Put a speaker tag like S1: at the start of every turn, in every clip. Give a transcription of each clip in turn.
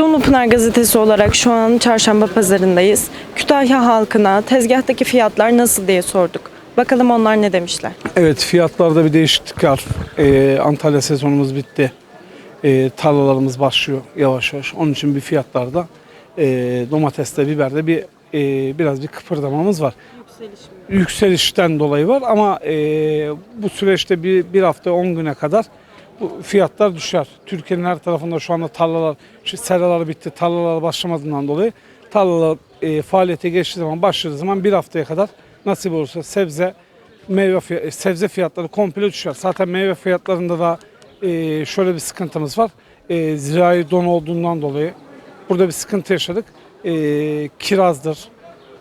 S1: Dumlupınar Gazetesi olarak şu an çarşamba pazarındayız. Kütahya halkına tezgahtaki fiyatlar nasıl diye sorduk. Bakalım onlar ne demişler.
S2: Evet fiyatlarda bir değişiklik var. Ee, Antalya sezonumuz bitti. Ee, tarlalarımız başlıyor yavaş yavaş. Onun için bir fiyatlarda e, domateste, biberde bir e, biraz bir kıpırdamamız var. Yükselişten dolayı var ama e, bu süreçte bir, bir hafta 10 güne kadar fiyatlar düşer. Türkiye'nin her tarafında şu anda tarlalar, seralar bitti, tarlalar başlamadığından dolayı tarlalar e, faaliyete geçtiği zaman, başladığı zaman bir haftaya kadar nasip olursa sebze, meyve fiy- sebze fiyatları komple düşer. Zaten meyve fiyatlarında da e, şöyle bir sıkıntımız var. E, zirai don olduğundan dolayı burada bir sıkıntı yaşadık. E, kirazdır,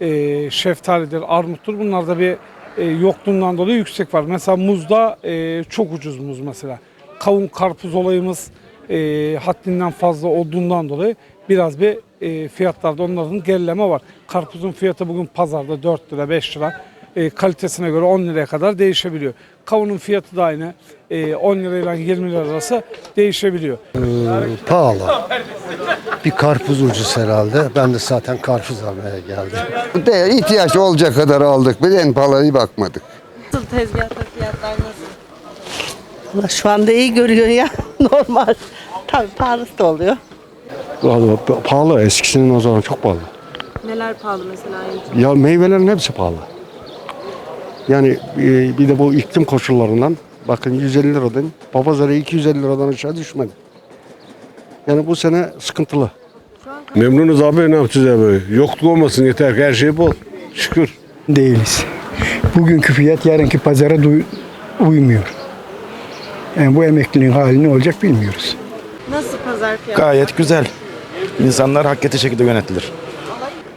S2: e, şeftalidir, armuttur. Bunlarda bir e, yokluğundan dolayı yüksek var. Mesela muzda e, çok ucuz muz mesela. Kavun, karpuz olayımız e, haddinden fazla olduğundan dolayı biraz bir e, fiyatlarda onların gerileme var. Karpuzun fiyatı bugün pazarda 4 lira, 5 lira. E, kalitesine göre 10 liraya kadar değişebiliyor. Kavunun fiyatı da aynı. E, 10 lirayla 20 lira arası değişebiliyor.
S3: Pahalı. Bir karpuz ucuz herhalde. Ben de zaten karpuz almaya geldim.
S4: De ihtiyaç olacak kadar aldık. Bir en pahalıya bakmadık.
S1: Nasıl tezgahta fiyatlar nasıl?
S5: Şu anda iyi görüyor ya normal. Tabii pahalısı da oluyor.
S6: Vallahi pahalı eskisinin o zaman çok pahalı.
S1: Neler pahalı mesela?
S6: Ya meyvelerin hepsi pahalı. Yani e, bir de bu iklim koşullarından bakın 150 liradan papazara 250 liradan aşağı düşmedi. Yani bu sene sıkıntılı.
S7: Memnunuz abi ne yapacağız abi? Yokluk olmasın yeter ki her şey bol. Şükür.
S8: değiliz. Bugünkü fiyat yarınki pazara uymuyor. Yani bu emeklinin hali ne olacak bilmiyoruz.
S1: Nasıl pazar fiyatı?
S9: Gayet güzel. İnsanlar hak ettiği şekilde yönetilir.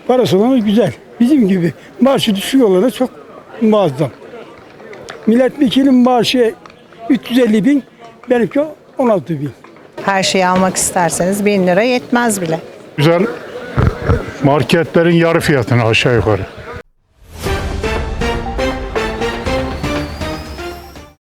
S8: Parası olan güzel. Bizim gibi maaşı düşük olana çok muazzam. Milletvekilinin maaşı 350 bin, benimki 16 bin.
S10: Her şeyi almak isterseniz 1000 lira yetmez bile.
S11: Güzel marketlerin yarı fiyatına aşağı yukarı.